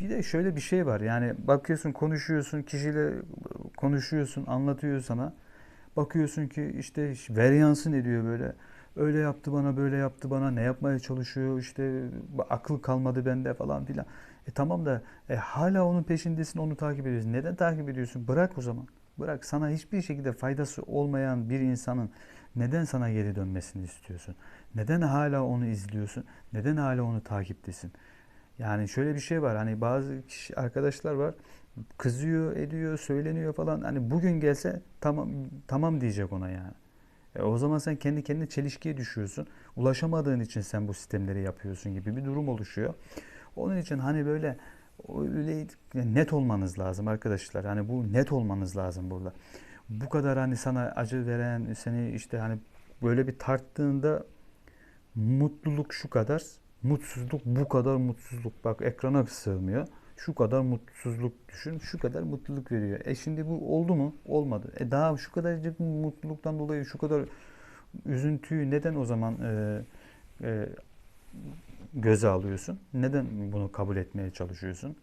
Bir de şöyle bir şey var. Yani bakıyorsun konuşuyorsun kişiyle konuşuyorsun anlatıyor sana. Bakıyorsun ki işte veryansın ediyor böyle. Öyle yaptı bana böyle yaptı bana ne yapmaya çalışıyor işte akıl kalmadı bende falan filan. E tamam da e, hala onun peşindesin onu takip ediyorsun. Neden takip ediyorsun? Bırak o zaman. Bırak sana hiçbir şekilde faydası olmayan bir insanın neden sana geri dönmesini istiyorsun? Neden hala onu izliyorsun? Neden hala onu takiptesin? Yani şöyle bir şey var. Hani bazı kişi, arkadaşlar var. Kızıyor, ediyor, söyleniyor falan. Hani bugün gelse tamam tamam diyecek ona yani. E o zaman sen kendi kendine çelişkiye düşüyorsun. Ulaşamadığın için sen bu sistemleri yapıyorsun gibi bir durum oluşuyor. Onun için hani böyle öyle net olmanız lazım arkadaşlar. Hani bu net olmanız lazım burada. Bu kadar hani sana acı veren, seni işte hani böyle bir tarttığında mutluluk şu kadar, mutsuzluk bu kadar mutsuzluk. Bak ekrana sığmıyor. Şu kadar mutsuzluk düşün, şu kadar mutluluk veriyor. E şimdi bu oldu mu? Olmadı. E daha şu kadarcık mutluluktan dolayı şu kadar üzüntüyü neden o zaman e, e, göze alıyorsun? Neden bunu kabul etmeye çalışıyorsun?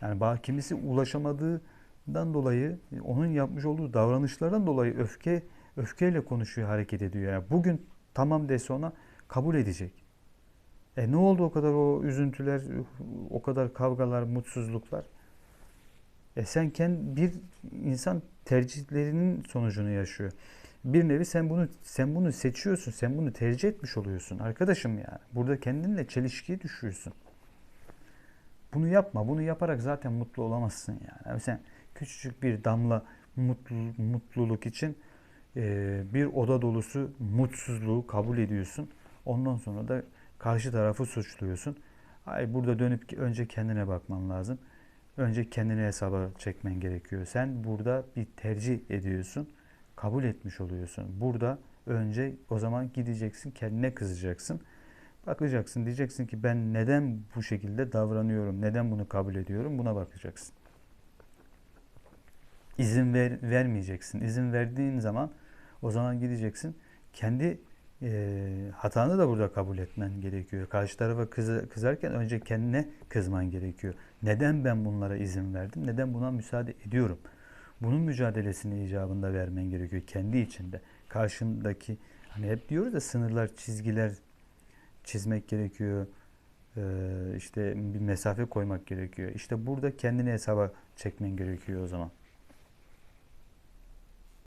Yani kimisi ulaşamadığından dolayı onun yapmış olduğu davranışlardan dolayı öfke öfkeyle konuşuyor, hareket ediyor. Yani bugün tamam dese ona kabul edecek. E ne oldu o kadar o üzüntüler, o kadar kavgalar, mutsuzluklar? E sen kendi bir insan tercihlerinin sonucunu yaşıyor. Bir nevi sen bunu sen bunu seçiyorsun, sen bunu tercih etmiş oluyorsun arkadaşım yani. Burada kendinle çelişkiye düşüyorsun. Bunu yapma. Bunu yaparak zaten mutlu olamazsın yani. yani sen küçücük bir damla mutlu, mutluluk için e, bir oda dolusu mutsuzluğu kabul ediyorsun. Ondan sonra da karşı tarafı suçluyorsun. Hayır burada dönüp önce kendine bakman lazım. Önce kendine hesaba çekmen gerekiyor. Sen burada bir tercih ediyorsun. Kabul etmiş oluyorsun. Burada önce o zaman gideceksin kendine kızacaksın. Bakacaksın diyeceksin ki ben neden bu şekilde davranıyorum? Neden bunu kabul ediyorum? Buna bakacaksın. İzin ver, vermeyeceksin. İzin verdiğin zaman o zaman gideceksin. Kendi e, hatanı da burada kabul etmen gerekiyor. Karşı tarafa kız, kızarken önce kendine kızman gerekiyor. Neden ben bunlara izin verdim? Neden buna müsaade ediyorum? Bunun mücadelesini icabında vermen gerekiyor kendi içinde. Karşındaki hani hep diyoruz da sınırlar, çizgiler çizmek gerekiyor. Ee, işte bir mesafe koymak gerekiyor. İşte burada kendini hesaba çekmen gerekiyor o zaman.